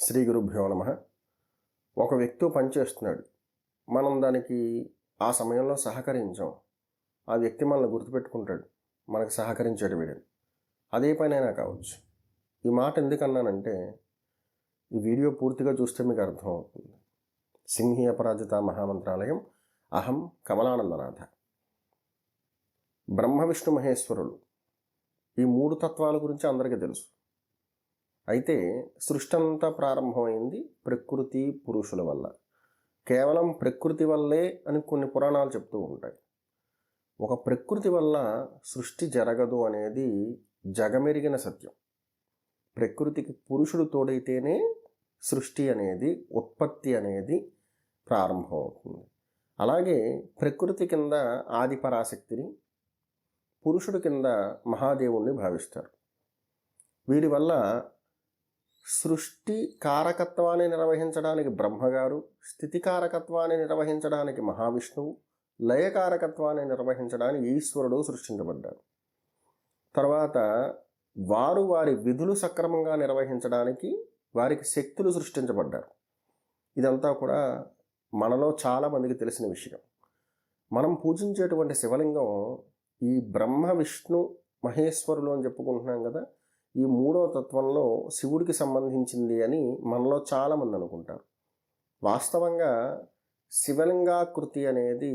శ్రీ గురుభ్యో నమ. ఒక వ్యక్తి పనిచేస్తున్నాడు. మనం దానికి ఆ సమయంలో సహకరించాం. ఆ వ్యక్తి మనల్ని గుర్తుపెట్టుకుంటాడు. మనకు సహకరించాడు వీడని అదే పనైనా కావచ్చు. ఈ మాట ఎందుకన్నానంటే ఈ వీడియో పూర్తిగా చూస్తే మీకు అర్థమవుతుంది సింహి అపరాజిత మహామంత్రాలయం అహం కమలానందనాథ. బ్రహ్మ విష్ణు మహేశ్వరులు. ఈ మూడు తత్వాల గురించి అందరికీ తెలుసు. అయితే సృష్టి అంతా ప్రారంభమైంది ప్రకృతి పురుషుల వల్ల. కేవలం ప్రకృతి వల్లే అని కొన్ని పురాణాలు చెప్తూ ఉంటాయి. ఒక ప్రకృతి వల్ల సృష్టి జరగదు అనేది జగమెరిగిన సత్యం. ప్రకృతికి పురుషుడు తోడైతేనే సృష్టి అనేది ఉత్పత్తి అనేది ప్రారంభమవుతుంది. అలాగే ప్రకృతి కింద ఆది పరాశక్తిని పురుషుడు కింద మహాదేవుణ్ణి భావిస్తారు. వీరి వల్ల సృష్టి కారకత్వాన్ని నిర్వహించడానికి బ్రహ్మగారు స్థితి కారకత్వాన్ని నిర్వహించడానికి మహావిష్ణువు లయకారకత్వాన్ని నిర్వహించడానికి ఈశ్వరుడు సృష్టించబడ్డారు తర్వాత వారు వారి విధులు సక్రమంగా నిర్వహించడానికి వారికి శక్తులు సృష్టించబడ్డారు. ఇదంతా కూడా మనలో చాలామందికి తెలిసిన విషయం. మనం పూజించేటువంటి శివలింగం ఈ బ్రహ్మ విష్ణు మహేశ్వరులు అని చెప్పుకుంటున్నాం కదా ఈ మూడవ తత్వంలో శివుడికి సంబంధించింది అని మనలో చాలామంది అనుకుంటారు. వాస్తవంగా శివలింగాకృతి అనేది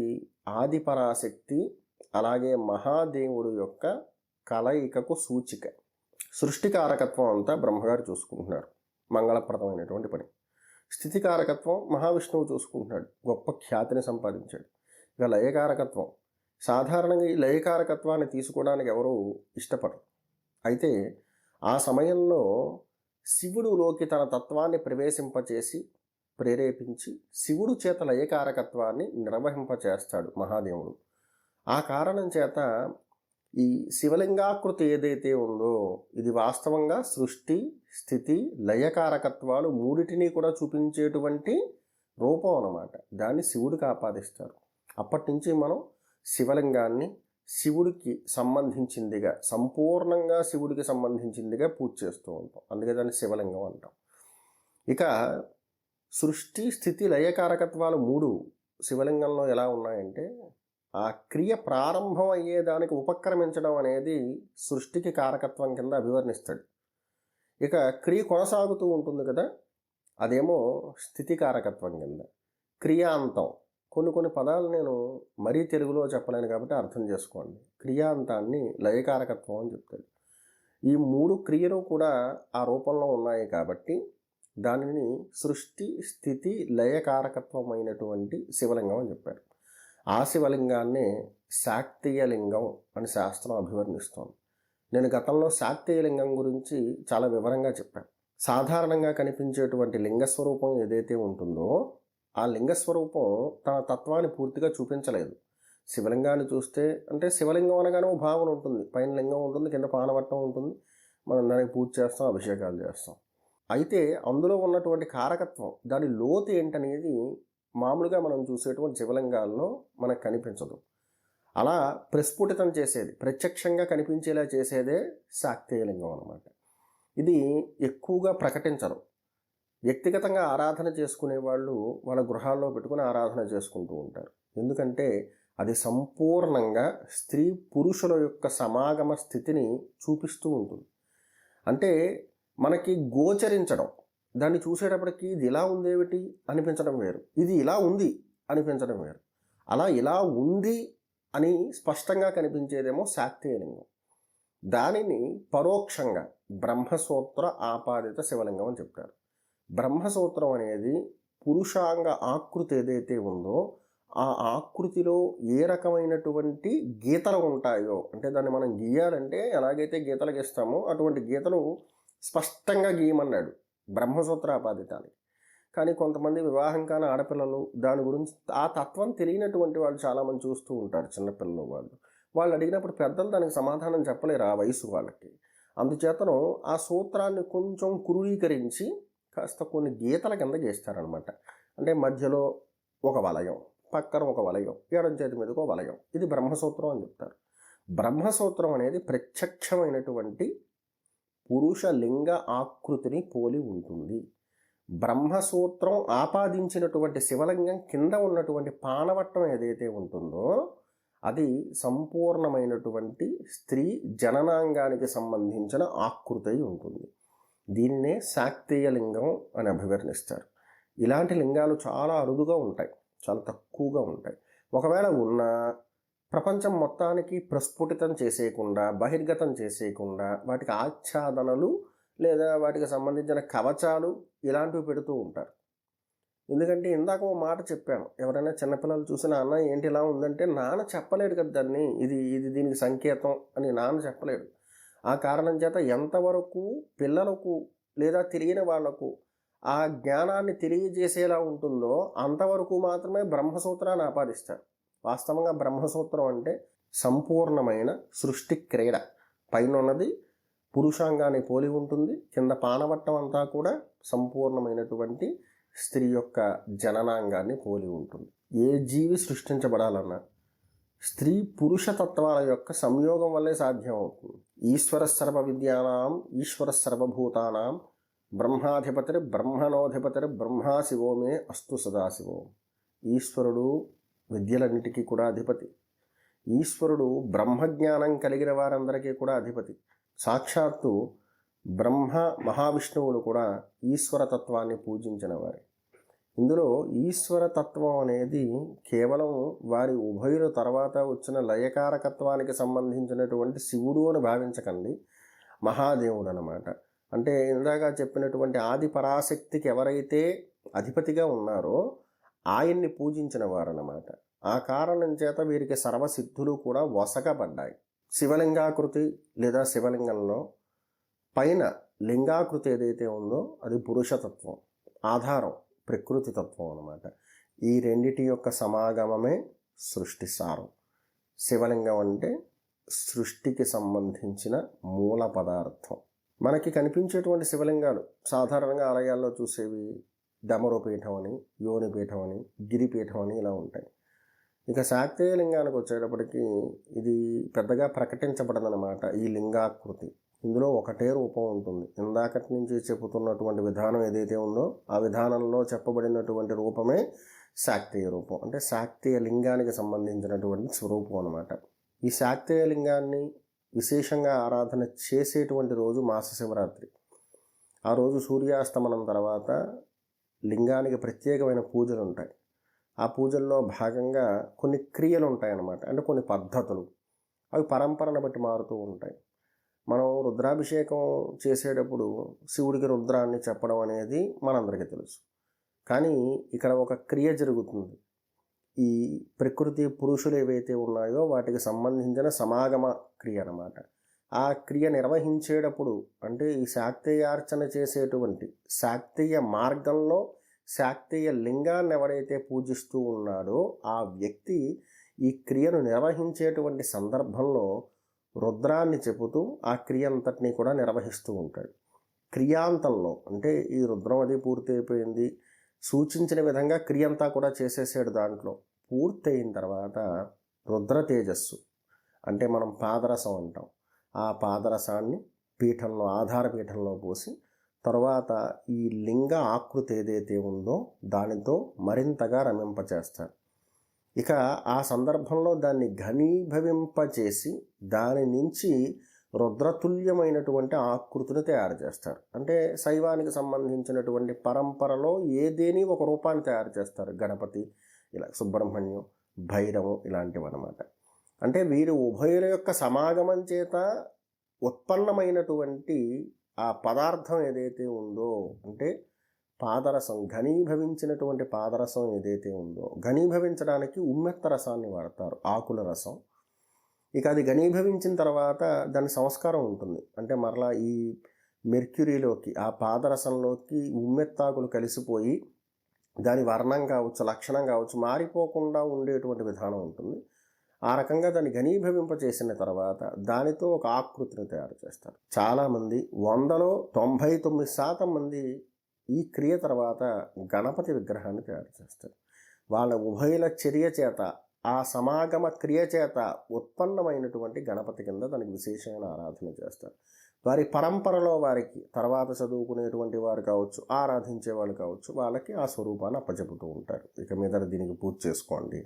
ఆదిపరాశక్తి అలాగే మహాదేవుడు యొక్క కలయికకు సూచిక. సృష్టికారకత్వం అంతా బ్రహ్మగారు చూసుకుంటున్నారు. మంగళప్రదమైనటువంటి పని. స్థితికారకత్వం మహావిష్ణువు చూసుకుంటున్నాడు. గొప్ప ఖ్యాతిని సంపాదించాడు. ఇక లయకారకత్వం. సాధారణంగా ఈ లయకారకత్వాన్ని తీసుకోవడానికి ఎవరూ ఇష్టపడరు. అయితే ఆ సమయంలో శివుడులోకి తన తత్వాన్ని ప్రవేశింపచేసి ప్రేరేపించి శివుడు చేత లయకారకత్వాన్ని నిర్వహింపచేస్తాడు మహాదేవుడు. ఆ కారణం చేత ఈ శివలింగాకృతి ఏదైతే ఉందో ఇది వాస్తవంగా సృష్టి స్థితి లయకారకత్వాలు మూడిటిని కూడా చూపించేటువంటి రూపం అన్నమాట. దాన్ని శివుడికి ఆపాదిస్తారు అప్పటి నుంచి మనం శివలింగాన్ని శివుడికి సంబంధించిందిగా సంపూర్ణంగా శివుడికి సంబంధించిందిగా పూజ చేస్తూ ఉంటాం. అందుకే దాన్ని శివలింగం అంటాం. ఇక సృష్టి స్థితి లయకారకత్వాలు మూడు శివలింగంలో ఎలా ఉన్నాయంటే ఆ క్రియ ప్రారంభం అయ్యేదానికి ఉపక్రమించడం అనేది సృష్టికి కారకత్వం కింద అభివర్ణిస్తాడు ఇక క్రియ కొనసాగుతూ ఉంటుంది కదా అదేమో స్థితి కారకత్వం కింద. క్రియాంతం. కొన్ని కొన్ని పదాలు నేను మరీ తెలుగులో చెప్పలేను కాబట్టి అర్థం చేసుకోండి. క్రియాంతాన్ని లయకారకత్వం అని చెప్తాడు. ఈ మూడు క్రియలు కూడా ఆ రూపంలో ఉన్నాయి కాబట్టి దానిని సృష్టి స్థితి లయకారకత్వమైనటువంటి శివలింగం అని చెప్పారు ఆ శివలింగాన్ని శాక్తీయలింగం అని శాస్త్రం అభివర్ణిస్తోంది. నేను గతంలో శాక్తీయలింగం గురించి చాలా వివరంగా చెప్పాను. సాధారణంగా కనిపించేటువంటి లింగస్వరూపం ఏదైతే ఉంటుందో ఆ లింగస్వరూపం తన తత్వాన్ని పూర్తిగా చూపించలేదు. శివలింగాన్ని చూస్తే అంటే శివలింగం అనగానే ఒక భావన ఉంటుంది. పైన లింగం ఉంటుంది కింద పానవట్టం ఉంటుంది. మనం దానికి పూజ చేస్తాం అభిషేకాలు చేస్తాం. అయితే అందులో ఉన్నటువంటి కారకత్వం దాని లోతు ఏంటనేది మామూలుగా మనం చూసేటువంటి శివలింగాల్లో మనకు కనిపించదు. అలా ప్రస్ఫుటితం చేసేది ప్రత్యక్షంగా కనిపించేలా చేసేదే శాక్తేయలింగం అనమాట ఇది ఎక్కువగా ప్రకటించరు. వ్యక్తిగతంగా ఆరాధన చేసుకునే వాళ్ళు వాళ్ళ గృహాల్లో పెట్టుకుని ఆరాధన చేసుకుంటూ ఉంటారు. ఎందుకంటే అది సంపూర్ణంగా స్త్రీ పురుషుల యొక్క సమాగమ స్థితిని చూపిస్తూ ఉంటుంది. అంటే మనకి గోచరించడం దాన్ని చూసేటప్పటికి ఇది ఇలా ఉందేమిటి అనిపించడం వేరు. ఇది ఇలా ఉంది అనిపించడం వేరు. అలా ఇలా ఉంది అని స్పష్టంగా కనిపించేదేమో శాక్తీయలింగం. దానిని పరోక్షంగా బ్రహ్మసూత్ర ఆపాదిత శివలింగం అని చెప్తారు. బ్రహ్మసూత్రం అనేది పురుషాంగ ఆకృతి ఏదైతే ఉందో ఆ ఆకృతిలో ఏ రకమైనటువంటి గీతలు ఉంటాయో అంటే దాన్ని మనం గీయాలంటే ఎలాగైతే గీతలు గీస్తామో అటువంటి గీతలు స్పష్టంగా గీయమన్నాడు బ్రహ్మసూత్రాపాదితానికి. కానీ కొంతమంది వివాహం కాని ఆడపిల్లలు దాని గురించి ఆ తత్వం తెలియనటువంటి వాళ్ళు చాలామంది చూస్తూ ఉంటారు చిన్నపిల్లలు వాళ్ళు. వాళ్ళు అడిగినప్పుడు పెద్దలు దానికి సమాధానం చెప్పలేరు ఆ వయసు వాళ్ళకి. అందుచేతను ఆ సూత్రాన్ని కొంచెం క్రూరీకరించి కాస్త కొన్ని గీతల కింద గీస్తారనమాట అంటే మధ్యలో ఒక వలయం పక్కన ఒక వలయం ఎడం చేతి మీదకు ఒక వలయం. ఇది బ్రహ్మసూత్రం అని చెప్తారు. బ్రహ్మసూత్రం అనేది ప్రత్యక్షమైనటువంటి పురుష లింగ ఆకృతిని పోలి ఉంటుంది. బ్రహ్మసూత్రం ఆపాదించినటువంటి శివలింగం కింద ఉన్నటువంటి పానవట్టం ఏదైతే ఉంటుందో అది సంపూర్ణమైనటువంటి స్త్రీ జననాంగానికి సంబంధించిన ఆకృతి ఉంటుంది. దీన్నే శాక్తేయ లింగం అని అభివర్ణిస్తారు. ఇలాంటి లింగాలు చాలా అరుదుగా ఉంటాయి. చాలా తక్కువగా ఉంటాయి. ఒకవేళ ఉన్నా ప్రపంచం మొత్తానికి ప్రస్ఫుటితం చేసేయకుండా బహిర్గతం చేసేయకుండా వాటికి ఆచ్ఛాదనలు లేదా వాటికి సంబంధించిన కవచాలు ఇలాంటివి పెడుతూ ఉంటారు. ఎందుకంటే ఇందాక ఓ మాట చెప్పాను. ఎవరైనా చిన్నపిల్లలు చూసిన అన్న ఏంటి ఇలా ఉందంటే నాన్న చెప్పలేడు కదా దాన్ని. ఇది ఇది దీనికి సంకేతం అని నాన్న చెప్పలేడు. ఆ కారణం చేత ఎంతవరకు పిల్లలకు లేదా తెలియని వాళ్ళకు ఆ జ్ఞానాన్ని తెలియజేసేలా ఉంటుందో అంతవరకు మాత్రమే బ్రహ్మసూత్రాన్ని ఆపాదిస్తారు. వాస్తవంగా బ్రహ్మసూత్రం అంటే సంపూర్ణమైన సృష్టి క్రీడ. పైన ఉన్నది పురుషాంగాన్ని పోలి ఉంటుంది. కింద పానవట్టం అంతా కూడా సంపూర్ణమైనటువంటి స్త్రీ యొక్క జననాంగాన్ని పోలి ఉంటుంది. ఏ జీవి సృష్టించబడాలన్నా స్త్రీ పురుష తత్వాల యొక్క సంయోగం వల్లే సాధ్యం అవుతుంది ఈశ్వర సర్వ విద్యానాం ఈశ్వర సర్వభూతానాం బ్రహ్మాధిపతిరి బ్రహ్మణోధిపతిరి బ్రహ్మా శివోమే అస్తు సదాశివోం. ఈశ్వరుడు విద్యలన్నిటికీ కూడా అధిపతి. ఈశ్వరుడు బ్రహ్మజ్ఞానం కలిగిన వారందరికీ కూడా అధిపతి. సాక్షాత్తు బ్రహ్మ మహావిష్ణువులు కూడా ఈశ్వరతత్వాన్ని పూజించిన వారే. ఇందులో ఈశ్వరతత్వం అనేది కేవలం వారి ఉభయుల తర్వాత వచ్చిన లయకారకత్వానికి సంబంధించినటువంటి శివుడు అని భావించకండి మహాదేవుడు అనమాట అంటే ఇందాక చెప్పినటువంటి ఆది పరాశక్తికి ఎవరైతే అధిపతిగా ఉన్నారో ఆయన్ని పూజించిన వారన్నమాట ఆ కారణం చేత వీరికి సర్వసిద్ధులు కూడా వసకబడ్డాయి శివలింగాకృతి లేదా శివలింగంలో పైన లింగాకృతి ఏదైతే ఉందో అది పురుషతత్వం ఆధారం. ప్రకృతి తత్వం అనమాట ఈ రెండిటి యొక్క సమాగమమే సృష్టి సారం. శివలింగం అంటే సృష్టికి సంబంధించిన మూల పదార్థం. మనకి కనిపించేటువంటి శివలింగాలు సాధారణంగా ఆలయాల్లో చూసేవి డమరుపీఠం అని యోనిపీఠం అని గిరిపీఠం అని ఇలా ఉంటాయి. ఇక శాక్తేయ లింగానికి వచ్చేటప్పటికి ఇది పెద్దగా ప్రకటించబడదనమాట ఈ లింగాకృతి. ఇందులో ఒకటే రూపం ఉంటుంది. ఇందాకటి నుంచి చెబుతున్నటువంటి విధానం ఏదైతే ఉందో ఆ విధానంలో చెప్పబడినటువంటి రూపమే శాక్తీయ రూపం. అంటే శాక్తీయ లింగానికి సంబంధించినటువంటి స్వరూపం అనమాట ఈ శాక్తీయ లింగాన్ని విశేషంగా ఆరాధన చేసేటువంటి రోజు మాస శివరాత్రి. ఆ రోజు సూర్యాస్తమనం తర్వాత లింగానికి ప్రత్యేకమైన పూజలు ఉంటాయి. ఆ పూజల్లో భాగంగా కొన్ని క్రియలు ఉంటాయన్నమాట. అంటే కొన్ని పద్ధతులు. అవి పరంపరను బట్టి మారుతూ ఉంటాయి. మనం రుద్రాభిషేకం చేసేటప్పుడు శివుడికి రుద్రాన్ని చెప్పడం అనేది మనందరికీ తెలుసు. కానీ ఇక్కడ ఒక క్రియ జరుగుతుంది. ఈ ప్రకృతి పురుషులు ఏవైతే ఉన్నాయో వాటికి సంబంధించిన సమాగమ క్రియ అన్నమాట. ఆ క్రియ నిర్వహించేటప్పుడు అంటే ఈ శాక్తేయార్చన చేసేటువంటి శాక్తేయ మార్గంలో శాక్తేయ లింగాన్ని ఎవరైతే పూజిస్తూ ఉన్నాడో ఆ వ్యక్తి ఈ క్రియను నిర్వహించేటువంటి సందర్భంలో రుద్రాన్ని చెబుతూ ఆ క్రియ అంతటినీ కూడా నిర్వహిస్తూ ఉంటాడు. క్రియాంతంలో అంటే ఈ రుద్రం అది పూర్తి అయిపోయింది. సూచించిన విధంగా క్రియ అంతా కూడా చేసేసాడు దాంట్లో. పూర్తయిన తర్వాత రుద్ర తేజస్సు అంటే మనం పాదరసం అంటాం. ఆ పాదరసాన్ని పీఠంలో ఆధార పీఠంలో పోసి తర్వాత ఈ లింగ ఆకృతి ఏదైతే ఉందో దానితో మరింతగా రమింపచేస్తారు. ఇక ఆ సందర్భంలో దాన్ని ఘనీభవింపచేసి దాని నుంచి రుద్రతుల్యమైనటువంటి ఆకృతిని తయారు చేస్తారు. అంటే శైవానికి సంబంధించినటువంటి పరంపరలో ఏదేని ఒక రూపాన్ని తయారు చేస్తారు. గణపతి ఇలా సుబ్రహ్మణ్యం భైరవం ఇలాంటివి అనమాట అంటే వీరు ఉభయుల యొక్క సమాగమం చేత ఉత్పన్నమైనటువంటి ఆ పదార్థం ఏదైతే ఉందో అంటే పాదరసం ఘనీభవించినటువంటి పాదరసం ఏదైతే ఉందో ఘనీభవించడానికి ఉమ్మెత్త రసాన్ని వాడతారు ఆకుల రసం. ఇక అది ఘనీభవించిన తర్వాత దాని సంస్కారం ఉంటుంది. అంటే మరలా ఈ మెర్క్యూరీలోకి ఆ పాదరసంలోకి ఉమ్మెత్తాకులు కలిసిపోయి దాని వర్ణం కావచ్చు లక్షణం కావచ్చు మారిపోకుండా ఉండేటువంటి విధానం ఉంటుంది. ఆ రకంగా దాన్ని ఘనీభవింప చేసిన తర్వాత దానితో ఒక ఆకృతిని తయారు చేస్తారు. చాలామంది వందలో తొంభై తొమ్మిది శాతం మంది ఈ క్రియ తర్వాత గణపతి విగ్రహాన్ని తయారు చేస్తారు. వాళ్ళ ఉభయుల చర్య చేత ఆ సమాగమ క్రియ చేత ఉత్పన్నమైనటువంటి గణపతి కింద దానికి విశేషమైన ఆరాధన చేస్తారు. వారి పరంపరలో వారికి తర్వాత చదువుకునేటువంటి వారు కావచ్చు ఆరాధించే వాళ్ళు కావచ్చు వాళ్ళకి ఆ స్వరూపాన్ని అప్పచెపుతూ ఉంటారు. ఇక మీద దీనికి పూజ చేసుకోండి.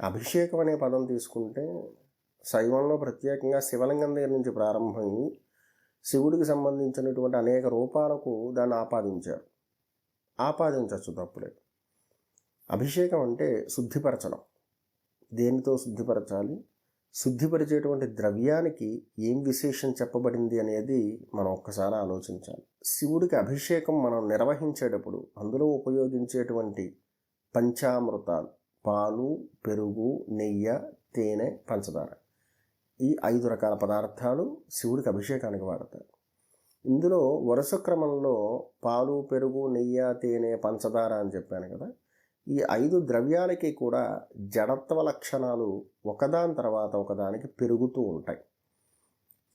అభిషేకం అనే పదం తీసుకుంటే శైవంలో ప్రత్యేకంగా శివలింగం దగ్గర నుంచి ప్రారంభమై శివుడికి సంబంధించినటువంటి అనేక రూపాలకు దాన్ని ఆపాదించారు. ఆపాదించవచ్చు తప్పులేదు అభిషేకం అంటే శుద్ధిపరచడం. దేనితో శుద్ధిపరచాలి? శుద్ధిపరిచేటువంటి ద్రవ్యానికి ఏం విశేషం చెప్పబడింది అనేది మనం ఒక్కసారి ఆలోచించాలి. శివుడికి అభిషేకం మనం నిర్వహించేటప్పుడు అందులో ఉపయోగించేటువంటి పంచామృతాలు పాలు పెరుగు నెయ్యి తేనె పంచదార. ఈ ఐదు రకాల పదార్థాలు శివుడికి అభిషేకానికి వాడతారు. ఇందులో వరుస క్రమంలో పాలు పెరుగు నెయ్యి తేనె పంచదార అని చెప్పాను కదా. ఈ ఐదు ద్రవ్యాలకి కూడా జడత్వ లక్షణాలు ఒకదాని తర్వాత ఒకదానికి పెరుగుతూ ఉంటాయి.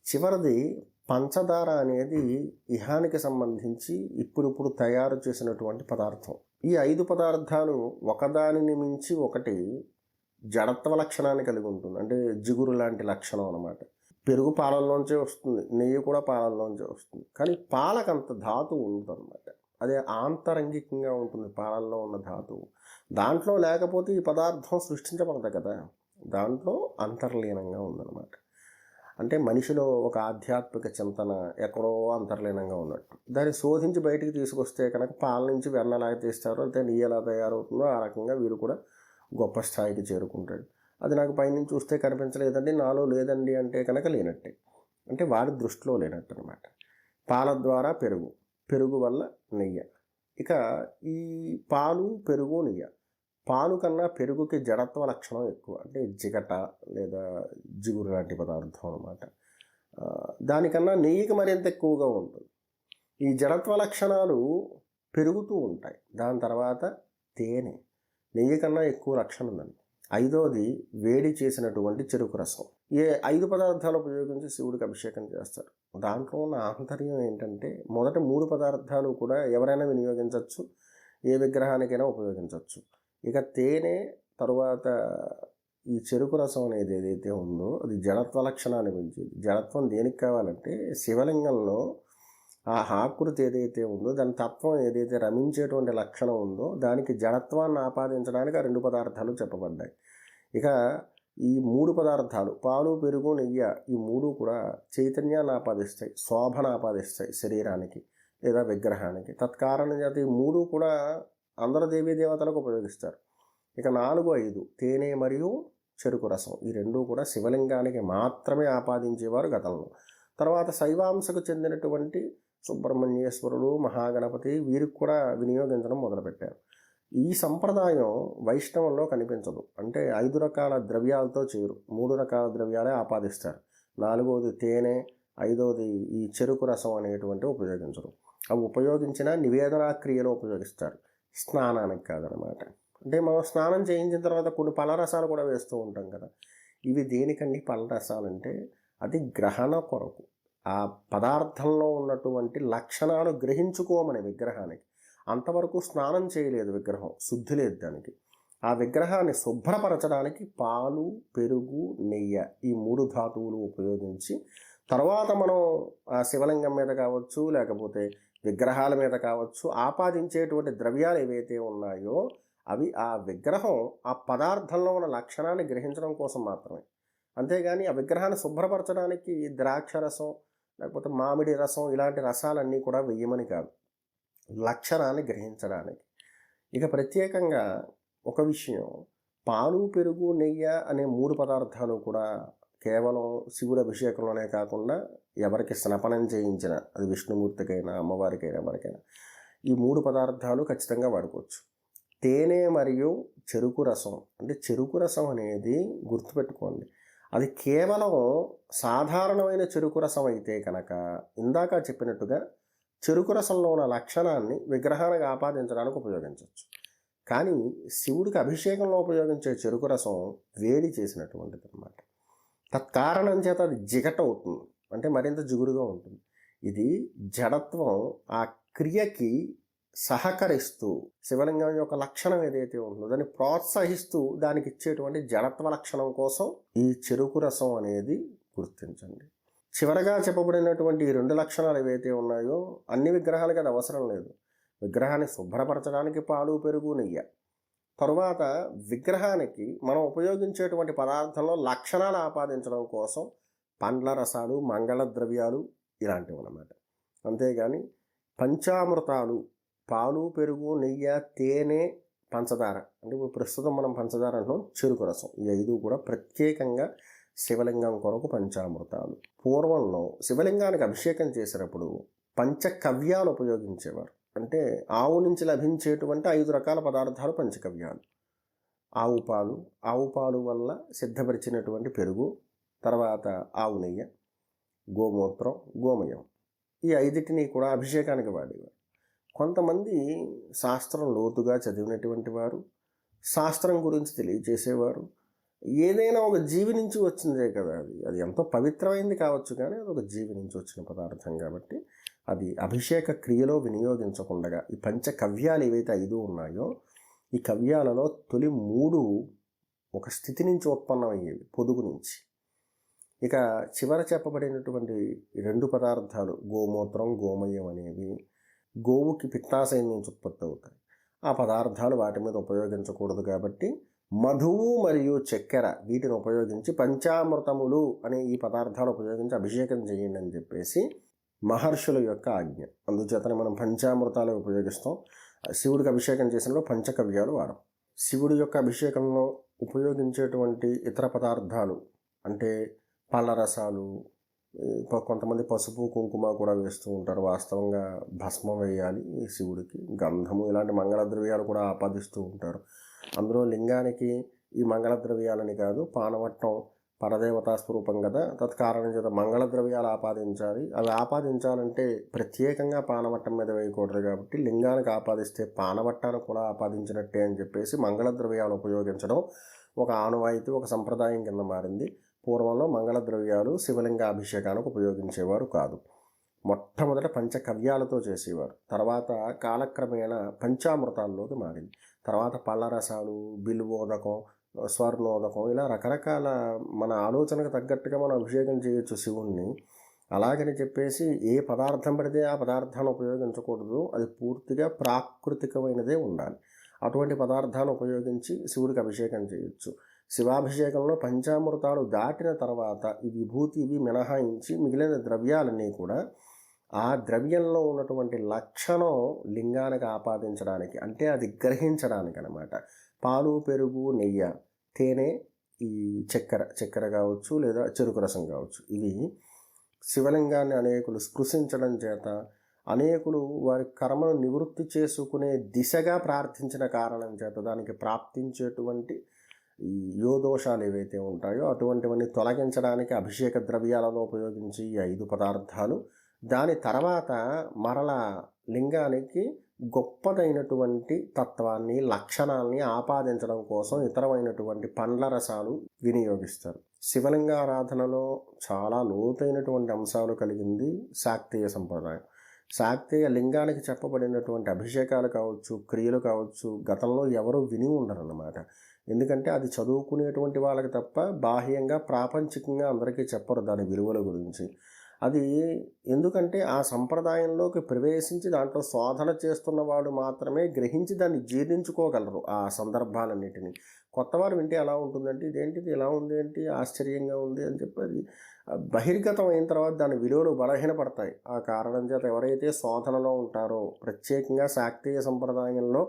చివరిది పంచదార అనేది ఇహానికి సంబంధించి ఇప్పుడిప్పుడు తయారు చేసినటువంటి పదార్థం. ఈ ఐదు పదార్థాలు ఒకదానిని మించి ఒకటి జడత్వ లక్షణాన్ని కలిగి ఉంటుంది. అంటే జిగురు లాంటి లక్షణం అనమాట పెరుగు పాలల్లోంచే వస్తుంది నెయ్యి కూడా పాలల్లోంచే వస్తుంది. కానీ పాలకంత ధాతు ఉందన్నమాట అనమాట అదే ఆంతరంగికంగా ఉంటుంది పాలల్లో ఉన్న ధాతువు. దాంట్లో లేకపోతే ఈ పదార్థం సృష్టించబడదు కదా. దాంట్లో అంతర్లీనంగా ఉందన్నమాట. అంటే మనిషిలో ఒక ఆధ్యాత్మిక చింతన ఎక్కడో అంతర్లీనంగా ఉన్నట్టు. దాన్ని శోధించి బయటికి తీసుకొస్తే కనుక పాల నుంచి వెన్నలాగా తీస్తారో అంటే నెయ్యి ఎలా తయారవుతుందో ఆ రకంగా వీడు కూడా గొప్ప స్థాయికి చేరుకుంటాడు అది నాకు పైనుంచి చూస్తే కనిపించలేదండి. నాలో లేదండి అంటే కనుక లేనట్టే. అంటే వాడి దృష్టిలో లేనట్టు అనమాట పాల ద్వారా పెరుగు. పెరుగు వల్ల నెయ్యి. ఇక ఈ పాలు పెరుగు నెయ్యి. పాలు కన్నా పెరుగుకి జడత్వ లక్షణం ఎక్కువ. అంటే జిగట లేదా జిగురు లాంటి పదార్థం అనమాట దానికన్నా నెయ్యికి మరింత ఎక్కువగా ఉంటుంది. ఈ జడత్వ లక్షణాలు పెరుగుతూ ఉంటాయి. దాని తర్వాత తేనె. నెయ్యి కన్నా ఎక్కువ లక్షణం ఉందండి. ఐదవది వేడి చేసినటువంటి చెరుకు రసం. ఏ ఐదు పదార్థాలు ఉపయోగించి శివుడికి అభిషేకం చేస్తారు? దాంట్లో ఉన్న ఆంతర్యం ఏంటంటే మొదట మూడు పదార్థాలు కూడా ఎవరైనా వినియోగించవచ్చు ఏ విగ్రహానికైనా ఉపయోగించవచ్చు ఇక తేనె తరువాత ఈ చెరుకు రసం అనేది ఏదైతే ఉందో అది జడత్వ లక్షణాన్ని పెంచేది. జడత్వం దేనికి కావాలంటే శివలింగంలో ఆ ఆకృతి ఏదైతే ఉందో దాని తత్వం ఏదైతే రమించేటువంటి లక్షణం ఉందో దానికి జడత్వాన్ని ఆపాదించడానికి ఆ రెండు పదార్థాలు చెప్పబడ్డాయి. ఇక ఈ మూడు పదార్థాలు పాలు పెరుగు నెయ్య ఈ మూడు కూడా చైతన్యాన్ని ఆపాదిస్తాయి శోభను ఆపాదిస్తాయి శరీరానికి లేదా విగ్రహానికి. తత్కారణం చేత ఈ మూడు కూడా అందరు దేవీ దేవతలకు ఉపయోగిస్తారు. ఇక నాలుగు ఐదు తేనె మరియు చెరుకు రసం ఈ రెండు కూడా శివలింగానికి మాత్రమే ఆపాదించేవారు గతంలో. తర్వాత శైవాంశకు చెందినటువంటి సుబ్రహ్మణ్యేశ్వరుడు మహాగణపతి వీరికి కూడా వినియోగించడం మొదలుపెట్టారు. ఈ సంప్రదాయం వైష్ణవంలో కనిపించదు. అంటే ఐదు రకాల ద్రవ్యాలతో చేరు మూడు రకాల ద్రవ్యాలే ఆపాదిస్తారు. నాలుగవది తేనె ఐదవది ఈ చెరుకు రసం అనేటువంటి ఉపయోగించరు. అవి ఉపయోగించిన నివేదనా క్రియలో ఉపయోగిస్తారు. స్నానానికి కాదనమాట. అంటే మనం స్నానం చేయించిన తర్వాత కొన్ని పలరసాలు కూడా వేస్తూ ఉంటాం కదా. ఇవి దేనికండి పలరసాలు అంటే అది గ్రహణ కొరకు. ఆ పదార్థంలో ఉన్నటువంటి లక్షణాలు గ్రహించుకోమని విగ్రహానికి. అంతవరకు స్నానం చేయలేదు విగ్రహం శుద్ధి లేదు దానికి. ఆ విగ్రహాన్ని శుభ్రపరచడానికి పాలు పెరుగు నెయ్యి ఈ మూడు ధాతువులు ఉపయోగించి తర్వాత మనం ఆ శివలింగం మీద కావచ్చు లేకపోతే విగ్రహాల మీద కావచ్చు ఆపాదించేటువంటి ద్రవ్యాలు ఏవైతే ఉన్నాయో అవి ఆ విగ్రహం ఆ పదార్థంలో ఉన్న లక్షణాన్ని గ్రహించడం కోసం మాత్రమే. అంతేగాని ఆ విగ్రహాన్ని శుభ్రపరచడానికి ద్రాక్షరసం లేకపోతే మామిడి రసం ఇలాంటి రసాలన్నీ కూడా వెయ్యమని కాదు. లక్షణాన్ని గ్రహించడానికి. ఇక ప్రత్యేకంగా ఒక విషయం. పాలు పెరుగు నెయ్యి అనే మూడు పదార్థాలు కూడా కేవలం శివుడు అభిషేకంలోనే కాకుండా ఎవరికి స్నపనం చేయించిన అది విష్ణుమూర్తికైనా అమ్మవారికైనా ఎవరికైనా ఈ మూడు పదార్థాలు ఖచ్చితంగా వాడుకోవచ్చు. తేనె మరియు చెరుకు రసం. అంటే చెరుకు రసం అనేది గుర్తుపెట్టుకోండి. అది కేవలం సాధారణమైన చెరుకు రసం అయితే కనుక ఇందాక చెప్పినట్టుగా చెరుకు రసంలో ఉన్న లక్షణాన్ని విగ్రహానికి ఆపాదించడానికి ఉపయోగించవచ్చు. కానీ శివుడికి అభిషేకంలో ఉపయోగించే చెరుకు రసం వేడి చేసినటువంటిది అనమాట తత్కారణం చేత అది జిగట అవుతుంది. అంటే మరింత జిగురుగా ఉంటుంది. ఇది జడత్వం ఆ క్రియకి సహకరిస్తూ శివలింగం యొక్క లక్షణం ఏదైతే ఉంటుందో దాన్ని ప్రోత్సహిస్తూ దానికి ఇచ్చేటువంటి జడత్వ లక్షణం కోసం ఈ చెరుకు రసం అనేది గుర్తించండి. చివరగా చెప్పబడినటువంటి ఈ రెండు లక్షణాలు ఏవైతే ఉన్నాయో అన్ని విగ్రహాలకి అది అవసరం లేదు. విగ్రహాన్ని శుభ్రపరచడానికి పాలు పెరుగు నెయ్య. తరువాత విగ్రహానికి మనం ఉపయోగించేటువంటి పదార్థంలో లక్షణాలు ఆపాదించడం కోసం పండ్ల రసాలు మంగళ ద్రవ్యాలు ఇలాంటివి అన్నమాట అంతేగాని పంచామృతాలు పాలు పెరుగు నెయ్యి తేనె పంచదార. అంటే ఇప్పుడు ప్రస్తుతం మనం పంచదార అంటున్నాం చెరుకు రసం. ఈ ఐదు కూడా ప్రత్యేకంగా శివలింగం కొరకు పంచామృతాలు. పూర్వంలో శివలింగానికి అభిషేకం చేసినప్పుడు పంచకవ్యాలు ఉపయోగించేవారు. అంటే ఆవు నుంచి లభించేటువంటి ఐదు రకాల పదార్థాలు పంచకవ్యాలు. ఆవు పాలు. ఆవు పాలు వల్ల సిద్ధపరిచినటువంటి పెరుగు తర్వాత ఆవు నెయ్యి గోమూత్రం గోమయం. ఈ ఐదిటిని కూడా అభిషేకానికి వాడేవారు. కొంతమంది శాస్త్రం లోతుగా చదివినటువంటి వారు శాస్త్రం గురించి తెలియచేసేవారు. ఏదైనా ఒక జీవి నుంచి వచ్చిందే కదా అది. అది ఎంతో పవిత్రమైంది కావచ్చు కానీ అది ఒక జీవి నుంచి వచ్చిన పదార్థం కాబట్టి అది అభిషేక క్రియలో వినియోగించకుండా ఈ పంచ కవ్యాలు ఏవైతే ఐదు ఉన్నాయో ఈ కవ్యాలలో తొలి మూడు ఒక స్థితి నుంచి ఉత్పన్నమయ్యేవి పొదుగు నుంచి. ఇక చివర చెప్పబడినటువంటి రెండు పదార్థాలు గోమూత్రం గోమయం అనేవి గోవుకి పిత్తాశయం నుంచి ఉత్పత్తి అవుతాయి ఆ పదార్థాలు వాటి మీద ఉపయోగించకూడదు కాబట్టి మధువు మరియు చక్కెర వీటిని ఉపయోగించి పంచామృతములు అనే ఈ పదార్థాలు ఉపయోగించి అభిషేకం చేయండి అని చెప్పేసి మహర్షుల యొక్క ఆజ్ఞ. అందుచేతనే మనం పంచామృతాలు ఉపయోగిస్తాం. శివుడికి అభిషేకం చేసినప్పుడు పంచకవ్యాలు వాడం. శివుడి యొక్క అభిషేకంలో ఉపయోగించేటువంటి ఇతర పదార్థాలు అంటే పళ్ళ రసాలు కొంతమంది పసుపు కుంకుమ కూడా వేస్తూ ఉంటారు. వాస్తవంగా భస్మం వేయాలి శివుడికి. గంధము ఇలాంటి మంగళ ద్రవ్యాలు కూడా ఆపాదిస్తూ ఉంటారు. అందులో లింగానికి ఈ మంగళ ద్రవ్యాలని కాదు పానవట్టం పరదేవతా స్వరూపం కదా. తత్కారణం చేత మంగళ ద్రవ్యాలు ఆపాదించాలి. అవి ఆపాదించాలంటే ప్రత్యేకంగా పానవట్టం మీద వేయకూడదు కాబట్టి లింగానికి ఆపాదిస్తే పానవట్టాన్ని కూడా ఆపాదించినట్టే అని చెప్పేసి మంగళ ద్రవ్యాలు ఉపయోగించడం ఒక ఆనవాయితీ ఒక సంప్రదాయం కింద మారింది. పూర్వంలో మంగళ ద్రవ్యాలు శివలింగ అభిషేకానికి ఉపయోగించేవారు కాదు. మొట్టమొదట పంచకవ్యాలతో చేసేవారు. తర్వాత కాలక్రమేణా పంచామృతాల్లోకి మారింది. తర్వాత పళ్ళరసాలు బిల్వోదకం స్వర్ణోదకం ఇలా రకరకాల మన ఆలోచనకు తగ్గట్టుగా మనం అభిషేకం చేయొచ్చు శివుణ్ణి. అలాగని చెప్పేసి ఏ పదార్థం పడితే ఆ పదార్థాన్ని ఉపయోగించకూడదు. అది పూర్తిగా ప్రాకృతికమైనదే ఉండాలి. అటువంటి పదార్థాన్ని ఉపయోగించి శివుడికి అభిషేకం చేయొచ్చు. శివాభిషేకంలో పంచామృతాలు దాటిన తర్వాత ఈ విభూతి ఇవి మినహాయించి మిగిలిన ద్రవ్యాలన్నీ కూడా ఆ ద్రవ్యంలో ఉన్నటువంటి లక్షణం లింగానికి ఆపాదించడానికి అంటే అది గ్రహించడానికి అనమాట పాలు పెరుగు నెయ్యి తేనె ఈ చక్కెర చక్కెర కావచ్చు లేదా చెరుకు రసం కావచ్చు. ఇవి శివలింగాన్ని అనేకులు స్పృశించడం చేత అనేకులు వారి కర్మను నివృత్తి చేసుకునే దిశగా ప్రార్థించిన కారణం చేత దానికి ప్రాప్తించేటువంటి యోదోషాలు ఏవైతే ఉంటాయో అటువంటివన్నీ తొలగించడానికి అభిషేక ద్రవ్యాలలో ఉపయోగించి ఈ ఐదు పదార్థాలు. దాని తర్వాత మరల లింగానికి గొప్పదైనటువంటి తత్వాన్ని లక్షణాలని ఆపాదించడం కోసం ఇతరమైనటువంటి పండ్ల రసాలు వినియోగిస్తారు. శివలింగ ఆరాధనలో చాలా లోతైనటువంటి అంశాలు కలిగింది శాక్తీయ సంప్రదాయం. శాక్తీయ లింగానికి చెప్పబడినటువంటి అభిషేకాలు కావచ్చు క్రియలు కావచ్చు గతంలో ఎవరు విని ఉండరన్నమాట. ఎందుకంటే అది చదువుకునేటువంటి వాళ్ళకి తప్ప బాహ్యంగా ప్రాపంచికంగా అందరికీ చెప్పరు దాని విలువల గురించి. అది ఎందుకంటే ఆ సంప్రదాయంలోకి ప్రవేశించి దాంట్లో శోధన చేస్తున్న వాడు మాత్రమే గ్రహించి దాన్ని జీర్ణించుకోగలరు ఆ సందర్భాలన్నిటిని. కొత్తవారు వింటే ఎలా ఉంటుందంటే ఇదేంటిది ఎలా ఉంది? ఏంటి? ఆశ్చర్యంగా ఉంది అని చెప్పి అది బహిర్గతం అయిన తర్వాత దాని విలువలు బలహీనపడతాయి. ఆ కారణం చేత ఎవరైతే శోధనలో ఉంటారో ప్రత్యేకంగా శాక్తీయ సంప్రదాయంలో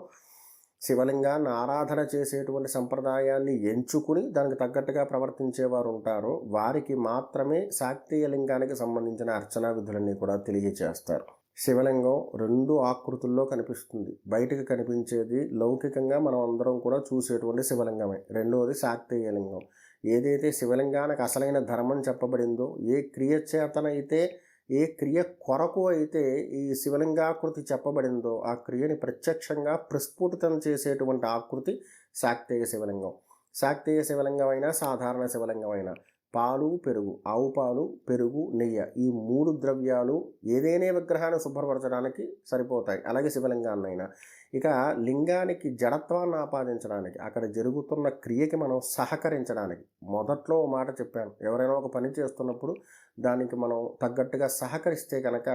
శివలింగాన్ని ఆరాధన చేసేటువంటి సంప్రదాయాన్ని ఎంచుకుని దానికి తగ్గట్టుగా ప్రవర్తించేవారు ఉంటారో వారికి మాత్రమే శాక్తీయ లింగానికి సంబంధించిన అర్చనా విధులన్నీ కూడా తెలియచేస్తారు. శివలింగం రెండు ఆకృతుల్లో కనిపిస్తుంది. బయటకు కనిపించేది లౌకికంగా మనం అందరం కూడా చూసేటువంటి శివలింగమే. రెండవది శాక్తీయ లింగం. ఏదైతే శివలింగానికి అసలైన ధర్మం చెప్పబడిందో ఏ క్రియ చేతనైతే ఏ క్రియ కొరకు అయితే ఈ శివలింగాకృతి చెప్పబడిందో ఆ క్రియని ప్రత్యక్షంగా ప్రస్ఫుటితం చేసేటువంటి ఆకృతి శాక్తేయ శివలింగం. శాక్తేయ శివలింగం అయినా సాధారణ శివలింగం అయినా పాలు పెరుగు ఆవు పాలు పెరుగు నెయ్యి ఈ మూడు ద్రవ్యాలు ఏదైనా విగ్రహాన్ని శుభ్రపరచడానికి సరిపోతాయి. అలాగే శివలింగాన్నైనా. ఇక లింగానికి జడత్వాన్ని ఆపాదించడానికి అక్కడ జరుగుతున్న క్రియకి మనం సహకరించడానికి. మొదట్లో మాట చెప్పాను. ఎవరైనా ఒక పని చేస్తున్నప్పుడు దానికి మనం తగ్గట్టుగా సహకరిస్తే కనుక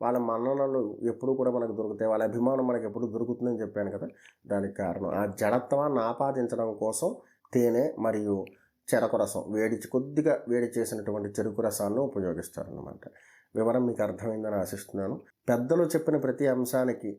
వాళ్ళ మన్ననలు ఎప్పుడు కూడా మనకు దొరుకుతాయి. వాళ్ళ అభిమానం మనకు ఎప్పుడు దొరుకుతుందని చెప్పాను కదా! దానికి కారణం. ఆ జడత్వాన్ని ఆపాదించడం కోసం తేనె మరియు చెరకు రసం వేడి కొద్దిగా వేడి చేసినటువంటి చెరుకు రసాన్ని ఉపయోగిస్తారన్నమాట. వివరం మీకు అర్థమైందని ఆశిస్తున్నాను. పెద్దలు చెప్పిన ప్రతి అంశానికి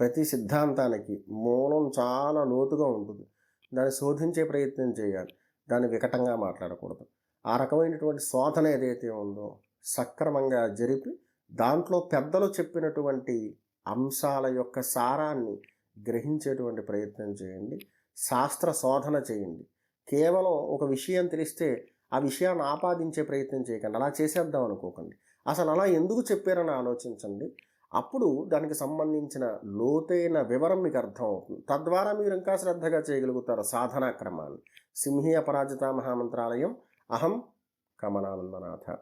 ప్రతి సిద్ధాంతానికి మూలం చాలా లోతుగా ఉంటుంది. దాన్ని శోధించే ప్రయత్నం చేయాలి. దాన్ని వికటంగా మాట్లాడకూడదు. ఆ రకమైనటువంటి శోధన ఏదైతే ఉందో సక్రమంగా జరిపి దాంట్లో పెద్దలు చెప్పినటువంటి అంశాల యొక్క సారాన్ని గ్రహించేటువంటి ప్రయత్నం చేయండి. శాస్త్ర శోధన చేయండి. కేవలం ఒక విషయం తెలిస్తే ఆ విషయాన్ని ఆపాదించే ప్రయత్నం చేయకండి. అలా చేసేద్దాం అనుకోకండి. అసలు అలా ఎందుకు చెప్పారని ఆలోచించండి. అప్పుడు దానికి సంబంధించిన లోతైన వివరం మీకు అర్థం అవుతుంది. తద్వారా మీరు ఇంకా శ్రద్ధగా చేయగలుగుతారు సాధనా క్రమాన్ని. సింహీ అపరాజిత మహామంత్రాలయం. అహం కమలానందనాథ.